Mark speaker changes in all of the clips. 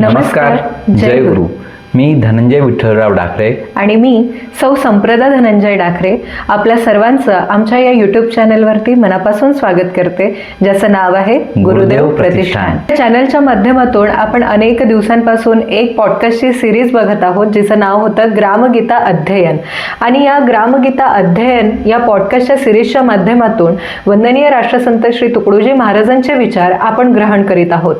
Speaker 1: नमस्कार. जय गुरु. मी धनंजय विठ्ठलराव डाकरे
Speaker 2: आणि मी सौ संप्रदा धनंजय डाकरे आपल्या सर्वांचं आमच्या या युट्यूब चॅनलवरती मनापासून स्वागत करते ज्याचं नाव आहे गुरुदेव प्रतिष्ठान. चॅनलच्या माध्यमातून आपण अनेक दिवसांपासून एक पॉडकास्टची सिरीज बघत आहोत जिचं नाव होतं ग्रामगीता अध्ययन. आणि या ग्रामगीता अध्ययन या पॉडकास्टच्या सिरीजच्या माध्यमातून वंदनीय राष्ट्रसंत श्री तुकडोजी महाराजांचे विचार आपण ग्रहण करीत आहोत.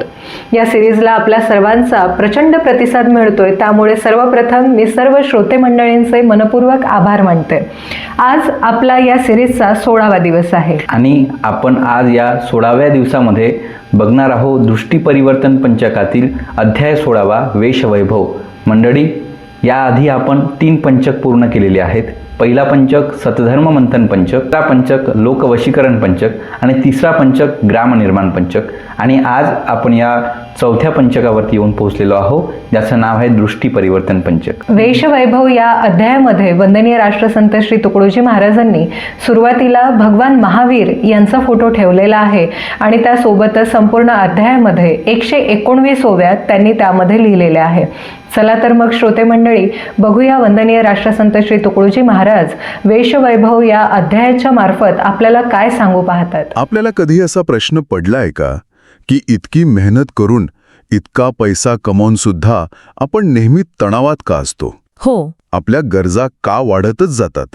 Speaker 2: या सिरीजला आपल्या सर्वांचा प्रचंड प्रतिसाद मिळतोय त्यामुळे सर्वप्रथम मी सर्व श्रोते मंडळींचे मनपूर्वक आभार मानते. आज आपला या सिरीजचा सोळावा दिवस आहे.
Speaker 1: आणि आपण आज या सोळाव्या दिवसामध्ये बघणार आहोत दृष्टी परिवर्तन पंचकातील अध्याय सोळावा वेशवैभव. मंडळी याआधी आपण तीन पंचक पूर्ण केलेले आहेत. पहिला पंचक सतधर्म मंथन पंचक दुसरा पंचक लोकवशीकरण पंचक आणि तिसरा पंचक ग्रामनिर्माण पंचक. आणि आज आपण या चौथ्या पंचकावरती येऊन पोहोचलेलो आहोत ज्याचं नाव आहे दृष्टी परिवर्तन पंचक.
Speaker 2: वेशवैभव या अध्यायामध्ये वंदनीय राष्ट्रसंत श्री तुकडोजी महाराजांनी सुरुवातीला भगवान महावीर यांचा फोटो ठेवलेला आहे आणि त्यासोबतच संपूर्ण अध्यायामध्ये एकशे एकोणवीस ओव्यात त्यांनी त्यामध्ये लिहिलेले आहे. चला तर मग श्रोते मंडळी बघूया वंदनीय राष्ट्रसंत श्री तुकडोजी महाराज वेशवैभव या अध्यायाच्या मार्फत आपल्याला काय सांगू पाहतात?
Speaker 3: आपल्याला कधी असा प्रश्न पडलाय का? की इतकी मेहनत करून इतका पैसा कमावून सुद्धा आपण नेहमी तणावात का असतो?
Speaker 4: हो.
Speaker 3: आपल्या गरजा का वाढतच जातात?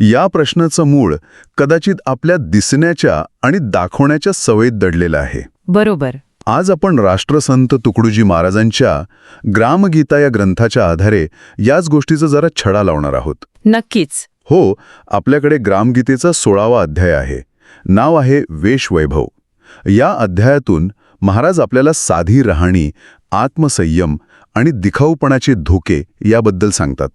Speaker 3: या प्रश्नाचं मूळ कदाचित आपल्या दिसण्याच्या आणि दाखवण्याच्या सवयीत दडलेलं आहे.
Speaker 4: बरोबर.
Speaker 3: आज आपण राष्ट्रसंत तुकडोजी महाराजांच्या ग्रामगीता या ग्रंथाच्या आधारे याच गोष्टीचा जरा छडा लावणार आहोत.
Speaker 4: नक्कीच.
Speaker 3: हो आपल्याकडे ग्रामगीतेचा सोळावा अध्याय आहे. नाव आहे वेशवैभव. या अध्यायातून महाराज आपल्याला साधी राहणी आत्मसंयम आणि दिखाऊपणाचे धोके याबद्दल सांगतात.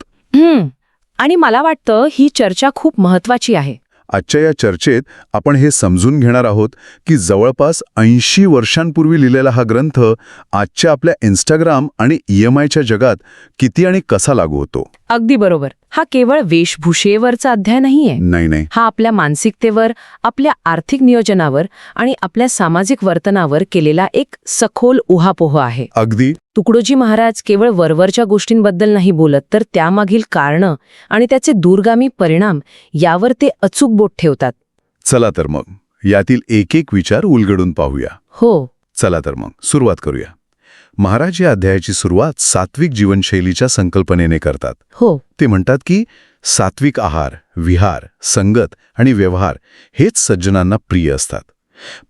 Speaker 4: आणि मला वाटतं ही चर्चा खूप महत्वाची आहे.
Speaker 3: आजच्या या चर्चेत आपण हे समजून घेणार आहोत की जवळपास ऐंशी वर्षांपूर्वी लिहिलेला हा ग्रंथ आजच्या आपल्या इन्स्टाग्राम आणि ई एम आयच्या जगात किती आणि कसा लागू होतो?
Speaker 4: अगदी बरोबर. हा केवळ वेशभूषेवरचा अध्याय नाहीये.
Speaker 3: नाही नाही.
Speaker 4: हा आपल्या मानसिकतेवर आपल्या आर्थिक नियोजनावर आणि आपल्या सामाजिक वर्तनावर केलेला एक सखोल उहापोह आहे.
Speaker 3: अगदी.
Speaker 4: तुकडोजी महाराज केवळ वरवरच्या गोष्टींबद्दल नाही बोलत तर त्यामागील कारणं आणि त्याचे दूरगामी परिणाम यावर ते अचूक बोट ठेवतात.
Speaker 3: चला तर मग यातील एक एक विचार उलगडून पाहूया.
Speaker 4: हो.
Speaker 3: चला तर मग सुरुवात करूया. महाराज या अध्यायाची सुरुवात सात्विक जीवनशैलीच्या संकल्पनेने करतात.
Speaker 4: हो.
Speaker 3: ते म्हणतात की सात्विक आहार विहार संगत आणि व्यवहार हेच सज्जनांना प्रिय असतात.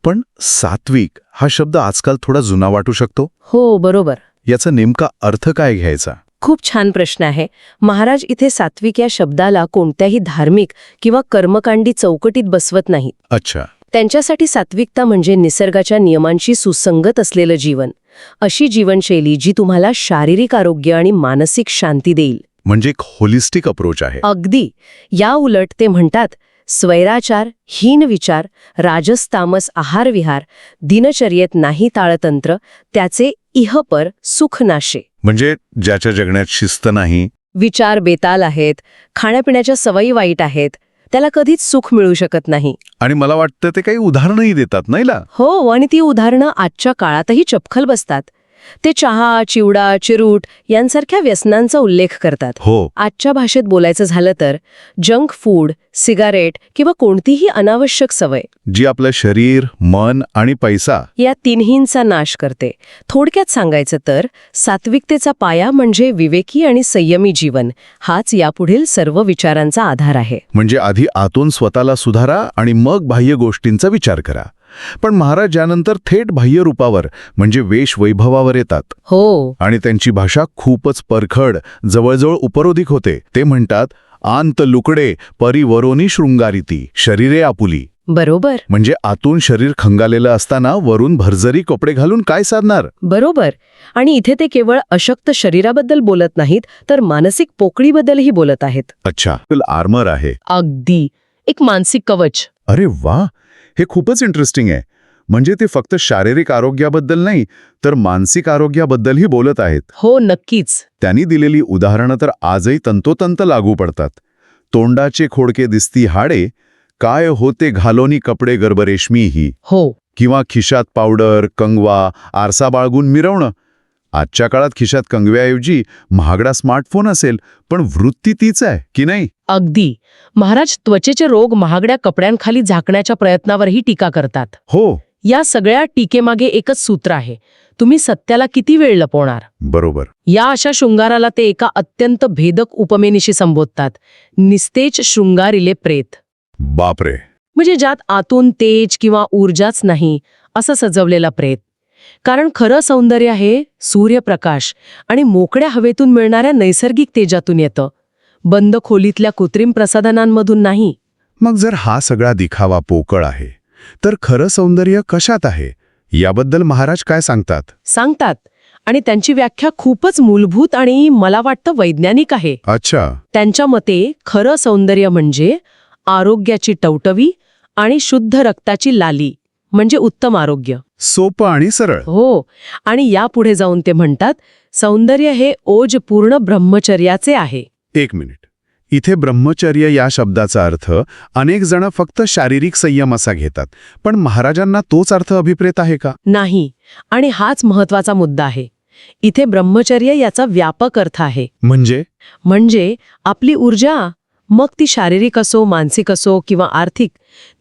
Speaker 3: पण सात्विक हा शब्द आजकाल थोडा जुना वाटू शकतो?
Speaker 4: हो बरोबर.
Speaker 3: याचा नेमका अर्थ काय घ्यायचा?
Speaker 4: खूप छान प्रश्न आहे. महाराज इथे सात्विक या शब्दाला कोणत्याही धार्मिक किंवा कर्मकांडी चौकटीत बसवत नाहीत.
Speaker 3: अच्छा.
Speaker 4: त्यांच्यासाठी सात्विकता म्हणजे निसर्गाच्या नियमांशी सुसंगत असलेलं जीवन. अशी जीवनशैली जी तुम्हाला शारीरिक आरोग्य आणि मानसिक शांती देईल.
Speaker 3: म्हणजे एक होलिस्टिक अप्रोच आहे.
Speaker 4: अगदी. या उलट ते म्हणतात स्वैराचार हीन विचार राजस तामस आहारविहार दिनचर्येत नाही ताळतंत्र त्याचे इहपर सुख नाशे.
Speaker 3: म्हणजे ज्याच्या जगण्यात शिस्त नाही
Speaker 4: विचार बेताल आहेत खाण्यापिण्याच्या सवयी वाईट आहेत त्याला कधीच सुख मिळू शकत नाही.
Speaker 3: आणि मला वाटतं ते काही उदाहरणही देतात नाही
Speaker 4: हो आणि ती उदाहरणं आजच्या काळातही चपखल बसतात. ते चहा चिवडा चिरूट यांसारख्या व्यसनांचा उल्लेख करतात.
Speaker 3: हो.
Speaker 4: आजच्या भाषेत बोलायचं झालं तर जंक फूड सिगारेट किंवा कोणतीही अनावश्यक सवय.
Speaker 3: जी आपलं शरीर मन आणि पैसा.
Speaker 4: या तिन्हींचा नाश करते. थोडक्यात सांगायचं तर सात्विकतेचा पाया म्हणजे विवेकी आणि संयमी जीवन. हाच यापुढील सर्व विचारांचा आधार आहे.
Speaker 3: म्हणजे आधी आतून स्वतःला सुधारा आणि मग बाह्य गोष्टींचा विचार करा. पण महाराज यानंतर थेट बाह्य रूपावर म्हणजे वेश वैभवावर येतात.
Speaker 4: हो.
Speaker 3: आणि त्यांची भाषा खूपच परखड जवळजवळ उपरोधिक होते. ते म्हणतात आंत लुकडे परिवरोनी शृंगारिती शरीरे आपुली.
Speaker 4: बरोबर.
Speaker 3: म्हणजे आतून शरीर खंगालेलं असताना वरून भरजरी कपडे घालून काय साधणार?
Speaker 4: बरोबर. आणि इथे ते केवळ अशक्त शरीराबद्दल बोलत नाहीत तर मानसिक पोकळीबद्दलही बोलत आहेत.
Speaker 3: अच्छा. आर्मर आहे.
Speaker 4: अगदी. एक मानसिक कवच.
Speaker 3: अरे वा! हे खूपच इंटरेस्टिंग आहे. म्हणजे ते फक्त शारीरिक आरोग्याबद्दल नाही तर मानसिक आरोग्याबद्दलही बोलत आहेत.
Speaker 4: हो नक्कीच.
Speaker 3: त्यांनी दिलेली उदाहरणं तर आजही तंतोतंत लागू पडतात. तोंडाचे खोडके दिसती हाडे काय होते घालोनी कपडे गर्भरेशमी ही
Speaker 4: हो.
Speaker 3: किंवा खिशात पावडर कंगवा आरसा बाळगून मिरवणं आजच्या काळात खिशात कंगव्याऐवजी महागडा स्मार्टफोन असेल पण वृत्ती तीच आहे की नाही?
Speaker 4: अगदी. महाराज त्वचेचे रोग महागड्या कपड्यांखाली झाकण्याच्या प्रयत्नावरही टीका करतात.
Speaker 3: हो.
Speaker 4: या सगळ्या टीकेमागे एकच सूत्र आहे. तुम्ही सत्याला किती वेळ लपवणार?
Speaker 3: बरोबर.
Speaker 4: या अशा शृंगाराला ते एका अत्यंत भेदक उपमेनिशी संबोधतात. निस्तेज शृंगारिले प्रेत.
Speaker 3: बापरे.
Speaker 4: म्हणजे ज्यात आतून तेज किंवा ऊर्जाच नाही असं सजवलेला प्रेत. कारण खरं सौंदर्य हे सूर्यप्रकाश आणि मोकळ्या हवेतून मिळणाऱ्या नैसर्गिक तेजातून येतं. बंद खोलीतल्या कृत्रिम प्रसाधनांमधून नाही.
Speaker 3: मग जर हा सगळा दिखावा पोकळ आहे तर खरं सौंदर्य कशात आहे? याबद्दल महाराज काय सांगतात?
Speaker 4: सांगतात. आणि त्यांची व्याख्या खूपच मूलभूत आणि मला वाटतं वैज्ञानिक आहे.
Speaker 3: अच्छा.
Speaker 4: त्यांच्या मते खरं सौंदर्य म्हणजे आरोग्याची टवटवी आणि शुद्ध रक्ताची लाली. म्हणजे उत्तम आरोग्य.
Speaker 3: सोपं आणि सरळ.
Speaker 4: हो. आणि यापुढे जाऊन ते म्हणतात सौंदर्य हे ओज पूर्ण ब्रह्मचर्याचे आहे.
Speaker 3: एक मिनिट. इथे ब्रह्मचर्य या शब्दाचा अर्थ अनेक जण फक्त शारीरिक संयम असा घेतात पण महाराजांना तोच अर्थ अभिप्रेत आहे का?
Speaker 4: नाही. आणि हाच महत्त्वाचा मुद्दा आहे. इथे ब्रह्मचर्य याचा व्यापक अर्थ आहे.
Speaker 3: म्हणजे?
Speaker 4: म्हणजे आपली ऊर्जा मग ती शारीरिक असो मानसिक असो किंवा आर्थिक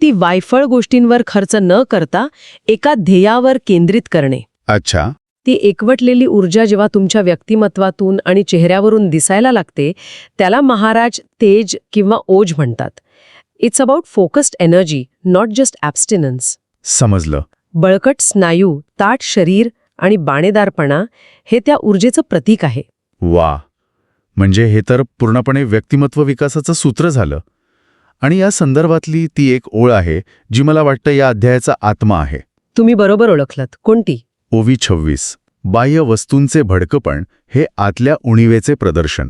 Speaker 4: ती वायफळ गोष्टींवर खर्च न करता एका ध्येयावर केंद्रित करणे.
Speaker 3: अच्छा.
Speaker 4: ती एकवटलेली ऊर्जा जेव्हा तुमच्या व्यक्तिमत्वातून आणि चेहऱ्यावरून दिसायला लागते त्याला महाराज तेज किंवा ओज म्हणतात. It's about focused energy not just abstinence
Speaker 3: समजलं.
Speaker 4: बळकट स्नायू ताट शरीर आणि बाणेदारपणा हे त्या ऊर्जेचं प्रतीक आहे.
Speaker 3: वा म्हणजे हे तर पूर्णपणे व्यक्तिमत्व विकासाचं सूत्र झालं. आणि या संदर्भातली ती एक ओळ आहे जी मला वाटतं या अध्यायाचा आत्मा आहे.
Speaker 4: तुम्ही बरोबर ओळखलत. कोणती?
Speaker 3: ओवी छव्वीस बाह्य वस्तूंचे भडकपण हे आतल्या उणिवेचे प्रदर्शन.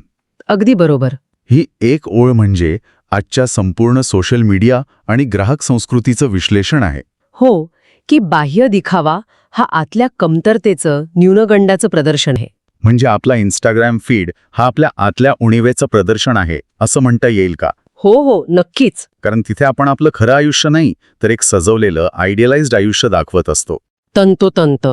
Speaker 4: अगदी बरोबर.
Speaker 3: ही एक ओळ म्हणजे आजच्या संपूर्ण सोशल मीडिया आणि ग्राहक संस्कृतीचं विश्लेषण आहे.
Speaker 4: हो की बाह्य दिखावा हा आतल्या कमतरतेचं न्यूनगंडाचं प्रदर्शन आहे.
Speaker 3: म्हणजे आपला इंस्टाग्राम फीड हा आपल्या आतल्या उणिवेचं प्रदर्शन आहे असं म्हणता येईल का?
Speaker 4: हो हो नक्कीच.
Speaker 3: कारण तिथे आपण आपलं खरं आयुष्य नाही तर एक सजवलेलं आयडियलाइज्ड आयुष्य दाखवत असतो.
Speaker 4: तंतोतंत.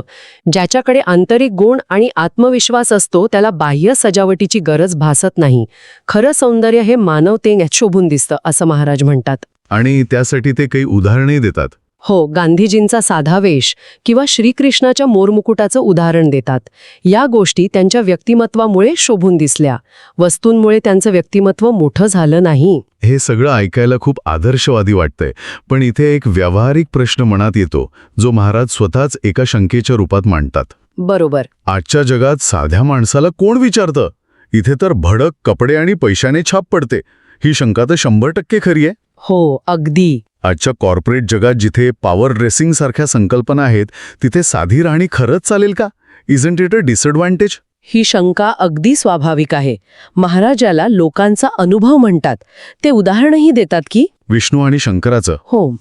Speaker 4: ज्याच्याकडे आंतरिक गुण आणि आत्मविश्वास असतो त्याला बाह्य सजावटीची गरज भासत नाही. खरं सौंदर्य हे मानवतेत शोभून दिसतं असं महाराज म्हणतात.
Speaker 3: आणि त्यासाठी ते काही उदाहरणही देतात.
Speaker 4: हो गांधीजींचा साधा वेश किंवा श्रीकृष्णाच्या मोरमुकुटाचं उदाहरण देतात. या गोष्टी त्यांच्या व्यक्तिमत्वामुळे शोभून दिसल्या. वस्तूंमुळे त्यांचं व्यक्तिमत्व मोठं झालं नाही.
Speaker 3: हे सगळं ऐकायला खूप आदर्शवादी वाटतंय पण इथे एक व्यावहारिक प्रश्न मनात येतो जो महाराज स्वतःच एका शंकेच्या रूपात मांडतात.
Speaker 4: बरोबर.
Speaker 3: आजच्या जगात साध्या माणसाला कोण विचारतं? इथे तर भडक कपडे आणि पैशाने छाप पडते. ही शंका तर शंभर टक्के खरी आहे.
Speaker 4: हो अगदी.
Speaker 3: आजच्या कॉर्पोरेट जगात जिथे पॉवर रेसिंग सारख्या संकल्पना आहेत तिथे साधी राहणी खरंच चालेल का? इजंट इट अ डिसएडव्हान्टेज
Speaker 4: ही शंका अगदी स्वाभाविक आहे. महाराजाला लोकांचा अनुभव म्हणतात. ते उदाहरणही देतात की
Speaker 3: विष्णू आणि शंकराचं.
Speaker 4: हो.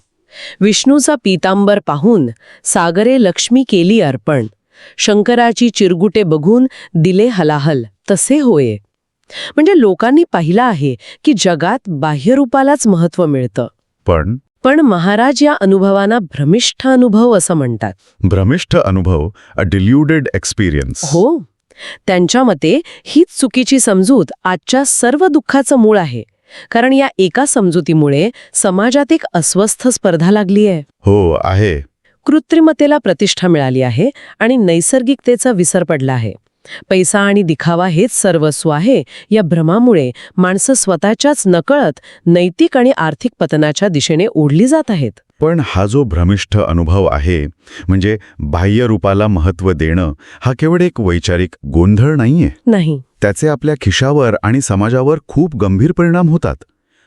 Speaker 4: विष्णूचा पीतांबर पाहून सागरे लक्ष्मी केली अर्पण. शंकराची चिरगुटे बघून दिले हलाहल. तसे होय. म्हणजे लोकांनी पाहिलं आहे की जगात बाह्यरूपालाच महत्त्व मिळतं.
Speaker 3: पण
Speaker 4: पण महाराज या अनुभवांना भ्रमिष्ठ अनुभव असं म्हणतात.
Speaker 3: भ्रमिष्ठ अनुभव अ डिल्युडेड एक्सपिरियन्स
Speaker 4: हो. त्यांच्या मते हीच चुकीची समजूत आजच्या सर्व दुःखाचं मूळ आहे. कारण या एका समजुतीमुळे समाजात एक अस्वस्थ स्पर्धा लागली आहे.
Speaker 3: हो आहे.
Speaker 4: कृत्रिमतेला प्रतिष्ठा मिळाली आहे आणि नैसर्गिकतेचा विसर पडला आहे. पैसा आणि दिखावा हेच सर्वस्व आहे. या भ्रमामुळे माणसं स्वतःच्याच नकळत नैतिक आणि आर्थिक पतनाच्या दिशेने ओढली जात आहेत.
Speaker 3: पण हा जो भ्रमिष्ठ अनुभव आहे म्हणजे बाह्य रूपाला महत्त्व देणं हा केवळ एक वैचारिक गोंधळ नाहीये.
Speaker 4: नाही.
Speaker 3: त्याचे आपल्या खिशावर आणि समाजावर खूप गंभीर परिणाम होतात.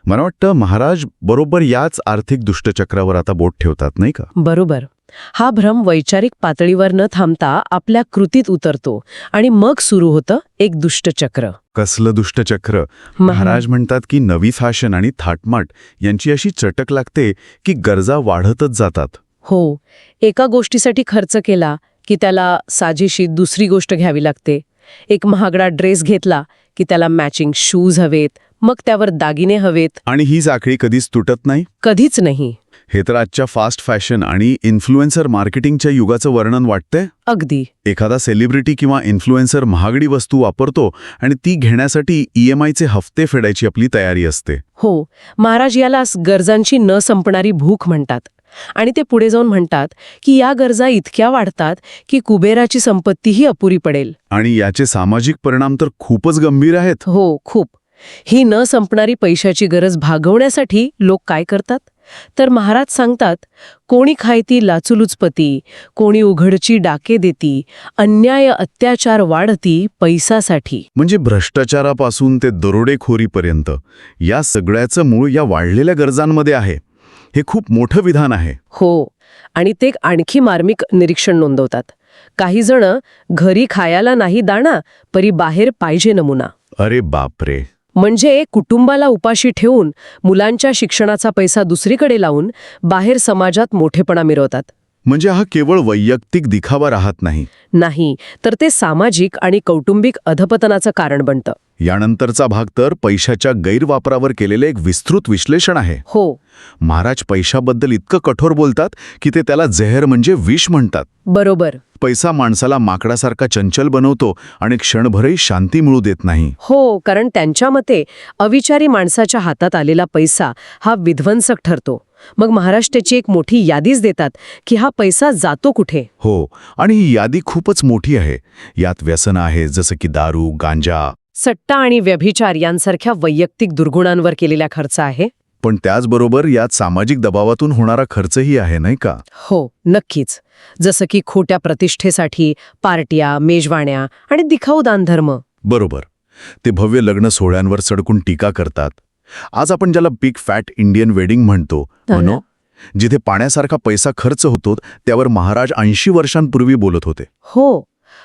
Speaker 3: मला वाटतं महाराज बरोबर याच आर्थिक दुष्टचक्रावर आता बोट ठेवतात नाही का?
Speaker 4: बरोबर. हा भ्रम वैचारिक पातळीवर न थांबता आपल्या कृतीत उतरतो आणि मग सुरू होतं एक दुष्टचक्र.
Speaker 3: कसलं दुष्टचक्र? महाराज म्हणतात की नवी फॅशन आणि थाटमाट यांची अशी चटक लागते की गरजा वाढतच जातात.
Speaker 4: हो एका गोष्टीसाठी खर्च केला की त्याला साजेशी दुसरी गोष्ट घ्यावी लागते. एक महागडा ड्रेस घेतला की त्याला मॅचिंग शूज हवेत मग त्यावर दागिने हवेत.
Speaker 3: आणि ही साखळी कधीच तुटत नाही?
Speaker 4: कधीच नाही.
Speaker 3: हे तर आजच्या फास्ट फॅशन आणि इन्फ्लुएन्सर मार्केटिंगच्या युगाचं वर्णन वाटतंय?
Speaker 4: अगदी.
Speaker 3: एखादा सेलिब्रिटी किंवा इन्फ्लुएन्सर महागडी वस्तू वापरतो आणि ती घेण्यासाठी ई एम आयचे हफ्ते फेडायची आपली तयारी असते.
Speaker 4: हो महाराज यालाच गरजांची न संपणारी भूक म्हणतात. आणि ते पुढे जाऊन म्हणतात की या गरजा इतक्या वाढतात की कुबेराची संपत्तीही अपुरी पडेल.
Speaker 3: आणि याचे सामाजिक परिणाम तर खूपच गंभीर आहेत.
Speaker 4: हो खूप. ही न संपणारी पैशाची गरज भागवण्यासाठी लोक काय करतात? तर महाराज सांगतात कोणी खायती लाचुलुचपती कोणी उघडची डाके देती अन्याय अत्याचार वाढती पैसासाठी.
Speaker 3: म्हणजे भ्रष्टाचारापासून ते दरोडेखोरीपर्यंत या सगळ्याचं मूळ या वाढलेल्या गरजांमध्ये आहे. हे खूप मोठं विधान आहे.
Speaker 4: हो. आणि ते एक आणखी मार्मिक निरीक्षण नोंदवतात. काही जण घरी खायला नाही दाणा परी बाहेर पाहिजे नमुना.
Speaker 3: अरे बापरे.
Speaker 4: म्हणजे कुटुंबाला उपाशी ठेवून मुलांच्या शिक्षणाचा पैसा दुसरीकडे लावून बाहेर समाजात मोठेपणा मिरवतात.
Speaker 3: म्हणजे हा केवळ वैयक्तिक दिखावा राहत नाही.
Speaker 4: नाही तर ते सामाजिक आणि कौटुंबिक अधपतनाचं कारण बनतं.
Speaker 3: यानंतरचा भाग तर पैशाच्या गैरवापरावर केलेले एक विस्तृत विश्लेषण आहे.
Speaker 4: हो.
Speaker 3: महाराज पैशाबद्दल इतकं कठोर बोलतात की ते त्याला जहर म्हणजे विष म्हणतात.
Speaker 4: बरोबर.
Speaker 3: पैसा माणसाला माकडासारखा चंचल बनवतो आणि क्षणभरही शांती मिळू देत नाही.
Speaker 4: हो कारण त्यांच्या मते अविचारी माणसाच्या हातात आलेला पैसा हा विध्वंसक ठरतो. मग महाराष्ट्राची एक मोठी यादीच देतात की हा पैसा जातो कुठे?
Speaker 3: हो आणि ही यादी खूपच मोठी आहे. यात व्यसन आहे जसं की दारू गांजा.
Speaker 4: सट्टा आणि व्यभिचार यांसारख्या वैयक्तिक दुर्गुणांवर केलेला खर्च आहे?
Speaker 3: पण त्याचबरोबर यात सामाजिक दबावातून होणारा खर्चही आहे नाही का?
Speaker 4: हो नक्कीच. जसं की खोट्या प्रतिष्ठेसाठी पार्ट्या मेजवाण्या आणि दिखाऊ दानधर्म
Speaker 3: बरोबर. ते भव्य लग्न सोहळ्यांवर सडकून टीका करतात. आज आपण ज्याला बिग फॅट इंडियन वेडिंग म्हणतो
Speaker 4: हो.
Speaker 3: म्हणो जिथे पाण्यासारखा पैसा खर्च होतो त्यावर महाराज ऐंशी वर्षांपूर्वी बोलत होते.
Speaker 4: हो.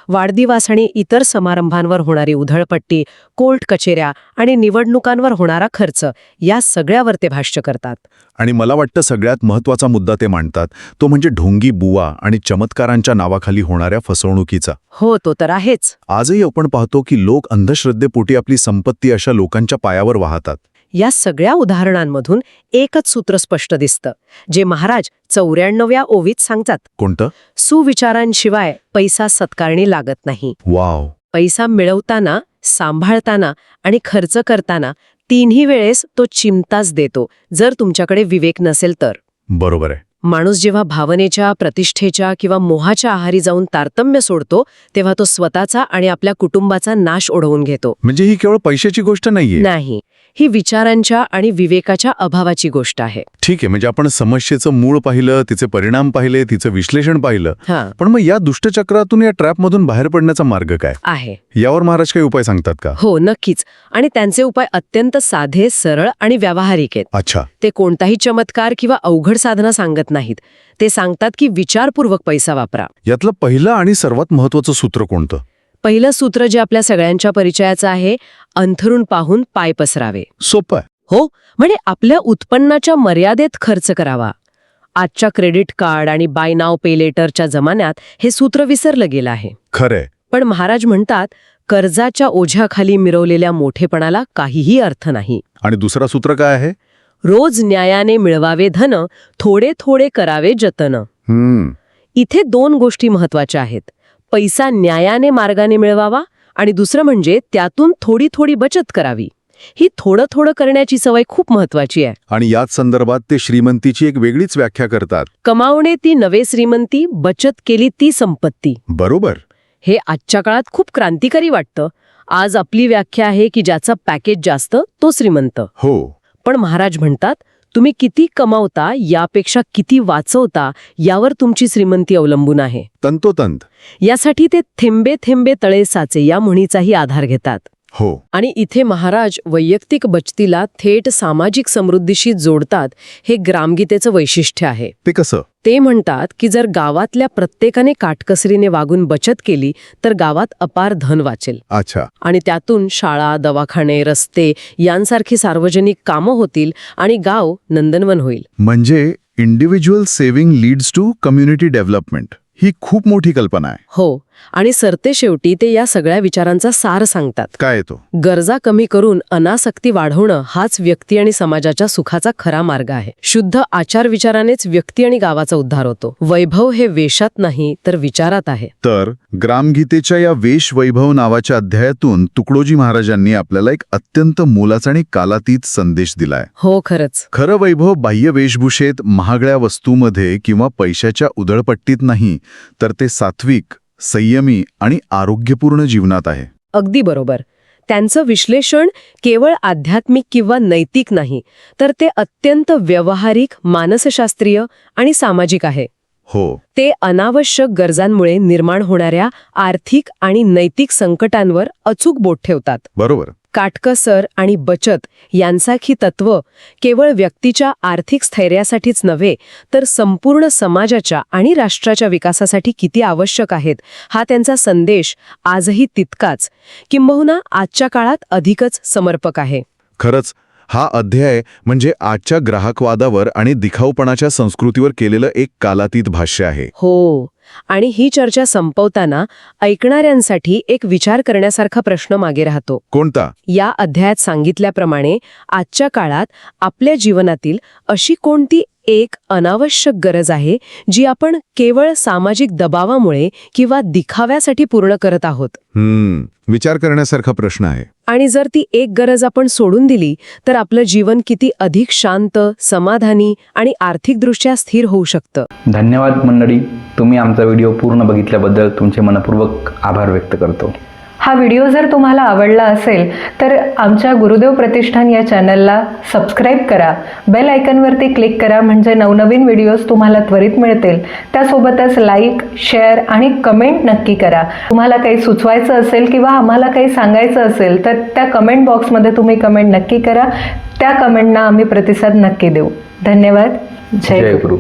Speaker 4: वाढदिवस आणि इतर समारंभांवर होणारी उधळपट्टी कोर्ट कचेऱ्या आणि निवडणुकांवर होणारा खर्च या सगळ्यावर ते भाष्य करतात.
Speaker 3: आणि मला वाटतं सगळ्यात महत्त्वाचा मुद्दा ते मांडतात तो म्हणजे ढोंगी बुवा आणि चमत्कारांच्या नावाखाली होणाऱ्या फसवणुकीचा.
Speaker 4: हो तो तर आहेच.
Speaker 3: आजही आपण पाहतो की लोक अंधश्रद्धेपोटी आपली संपत्ती अशा लोकांच्या पायावर वाहतात.
Speaker 4: या सगळ्या उदाहरणांमधून एकच सूत्र स्पष्ट दिसतं जे महाराज चौऱ्याण्णव्या ओवीत सांगतात.
Speaker 3: कोणतं?
Speaker 4: सुविचारांशिवाय पैसा सत्कारणी लागत नाही.
Speaker 3: वाव.
Speaker 4: पैसा मिळवताना सांभाळताना आणि खर्च करताना तिन्ही वेळेस तो चिमताच देतो जर तुमच्याकडे विवेक नसेल तर.
Speaker 3: बरोबर आहे.
Speaker 4: माणूस जेव्हा भावनेच्या प्रतिष्ठेच्या किंवा मोहाच्या आहारी जाऊन तारतम्य सोडतो तेव्हा तो स्वतःचा आणि आपल्या कुटुंबाचा नाश ओढवून घेतो.
Speaker 3: म्हणजे ही केवळ पैशाची गोष्ट नाहीये.
Speaker 4: नाही. ही विचारांच्या आणि विवेकाच्या अभावाची गोष्ट आहे.
Speaker 3: ठीक आहे म्हणजे आपण समस्येचं मूळ पाहिलं तिचे परिणाम पाहिले तिचं विश्लेषण पाहिलं.
Speaker 4: हा.
Speaker 3: पण मग या दुष्टचक्रातून या ट्रॅपमधून बाहेर पडण्याचा मार्ग काय?
Speaker 4: आहे.
Speaker 3: यावर महाराज काही उपाय सांगतात का?
Speaker 4: हो नक्कीच. आणि त्यांचे उपाय अत्यंत साधे सरळ आणि व्यावहारिक आहेत.
Speaker 3: अच्छा.
Speaker 4: ते कोणताही चमत्कार किंवा अवघड साधना सांगत नाहीत. ते सांगतात की विचारपूर्वक पैसा वापरा.
Speaker 3: यातलं पहिलं आणि सर्वात महत्वाचं सूत्र कोणतं?
Speaker 4: पहिलं सूत्र जे आपल्या सगळ्यांच्या परिचयाचं आहे अंथरून पाहून पाय पसरावे.
Speaker 3: सोपं
Speaker 4: हो म्हणजे आपल्या उत्पन्नाच्या मर्यादेत खर्च करावा. आजच्या क्रेडिट कार्ड आणि बाय नाव पे लेटरच्या जमान्यात हे सूत्र विसरलं गेलं आहे.
Speaker 3: खरंय.
Speaker 4: पण महाराज म्हणतात कर्जाच्या ओझ्याखाली मिरवलेल्या मोठेपणाला काहीही अर्थ नाही.
Speaker 3: आणि दुसरा सूत्र काय आहे?
Speaker 4: रोज न्यायाने मिळवावे धन थोडे थोडे करावे जतन.
Speaker 3: हम्म.
Speaker 4: इथे दोन गोष्टी महत्त्वाच्या आहेत. पैसा न्यायाने मार्गाने मिळवावा आणि दुसरं म्हणजे त्यातून थोडी थोडी बचत करावी. ही थोडं थोडं करण्याची सवय खूप महत्वाची आहे.
Speaker 3: आणि याच संदर्भात ते श्रीमंतीची एक वेगळीच व्याख्या करतात.
Speaker 4: कमावणे ती नवे श्रीमंती बचत केली ती संपत्ती.
Speaker 3: बरोबर.
Speaker 4: हे आजच्या काळात खूप क्रांतिकारी वाटतं. आज आपली व्याख्या आहे की ज्याचं पॅकेज जास्त तो श्रीमंत.
Speaker 3: हो.
Speaker 4: पण महाराज म्हणतात तुम्ही किती कमावता यापेक्षा किती वाचवता यावर तुमची श्रीमंती अवलंबून आहे.
Speaker 3: तंतोतंत.
Speaker 4: यासाठी ते थेंबे थेंबे तळे साचे या म्हणीचाही आधार घेतात.
Speaker 3: हो.
Speaker 4: आणि इथे महाराज वैयक्तिक बचतीला थेट सामाजिक समृद्धीशी जोडतात हे ग्रामगीतेचं वैशिष्ट्य आहे.
Speaker 3: ते कसं?
Speaker 4: ते म्हणतात की जर गावातल्या प्रत्येकाने काटकसरीने वागून बचत केली तर गावात अपार धन वाचेल.
Speaker 3: अच्छा.
Speaker 4: आणि त्यातून शाळा दवाखाने रस्ते यांसारखी सार्वजनिक कामं होतील आणि गाव नंदनवन होईल.
Speaker 3: म्हणजे individual saving leads to community development ही खूप मोठी कल्पना आहे.
Speaker 4: हो. आणि सरते शेवटी ते या सगळ्या विचारांचा सार सांगतात.
Speaker 3: काय येतो
Speaker 4: गरजा कमी करून अनासक्ती वाढवणं हाच व्यक्ती आणि समाजाच्या सुखाचा खरा मार्ग आहे. शुद्ध आचार विचारानेच व्यक्ती आणि गावाचा उद्धार होतो. वैभव हे वेशात नाही तर विचारात आहे.
Speaker 3: तर ग्रामगीतेच्या या वेश वैभव नावाच्या अध्यायातून तुकडोजी महाराजांनी आपल्याला एक अत्यंत मोलाचा आणि कालातीत संदेश दिलाय.
Speaker 4: हो खरंच.
Speaker 3: खरं वैभव बाह्य वेशभूषेत महागड्या वस्तूमध्ये किंवा पैशाच्या उधळपट्टीत नाही तर ते सात्विक संयमी आणि आरोग्यपूर्ण जीवनात आहे.
Speaker 4: अगदी बरोबर. त्यांचं विश्लेषण केवळ आध्यात्मिक किंवा नैतिक नाही तर ते अत्यंत व्यावहारिक मानसशास्त्रीय आणि सामाजिक आहे.
Speaker 3: हो.
Speaker 4: ते अनावश्यक गरजांमुळे निर्माण होणाऱ्या आर्थिक आणि नैतिक संकटांवर अचूक बोट ठेवतात.
Speaker 3: बरोबर.
Speaker 4: काटकसर आणि बचत यांसारखी तत्व केवळ व्यक्तीच्या आर्थिक स्थैर्यासाठीच नव्हे तर संपूर्ण समाजाच्या आणि राष्ट्राच्या विकासासाठी किती आवश्यक आहेत हा त्यांचा संदेश आजही तितकाच किंबहुना आजच्या काळात अधिकच समर्पक आहे.
Speaker 3: खरंच हा अध्याय म्हणजे आजच्या ग्राहकवादावर आणि दिखाऊपणाच्या संस्कृतीवर केलेलं एक कालातीत भाष्य आहे.
Speaker 4: हो. आणि ही चर्चा संपवताना ऐकणाऱ्यांसाठी एक विचार करण्यासारखा प्रश्न मागे राहतो.
Speaker 3: कोणता?
Speaker 4: या अध्यायात सांगितल्याप्रमाणे आजच्या काळात आपल्या जीवनातील अशी कोणती एक अनावश्यक गरज आहे जी आपण केवळ सामाजिक दबावामुळे किंवा दिखाव्यासाठी पूर्ण करत आहोत.
Speaker 3: हम्म विचार करण्यासारखा प्रश्न आहे.
Speaker 4: आणि जर ती एक गरज आपण सोडून दिली तर आपलं जीवन किती अधिक शांत समाधानी आणि आर्थिकदृष्ट्या स्थिर होऊ शकतं.
Speaker 1: धन्यवाद मंडळी. तुम्ही आमचा व्हिडिओ पूर्ण बघितल्याबद्दल तुमचे मनपूर्वक आभार व्यक्त करतो.
Speaker 2: हा व्हिडिओ जर तुम्हाला आवडला असेल तर आमच्या गुरुदेव प्रतिष्ठान या चॅनलला सबस्क्राईब करा. बेल आयकनवरती क्लिक करा म्हणजे नवनवीन व्हिडिओज तुम्हाला त्वरित मिळतील. त्यासोबतच लाईक शेअर आणि कमेंट नक्की करा. तुम्हाला काही सुचवायचं असेल किंवा आम्हाला काही सांगायचं असेल तर त्या कमेंट बॉक्समध्ये तुम्ही कमेंट नक्की करा. त्या कमेंटना आम्ही प्रतिसाद नक्की देऊ. धन्यवाद. जय
Speaker 1: गुरु.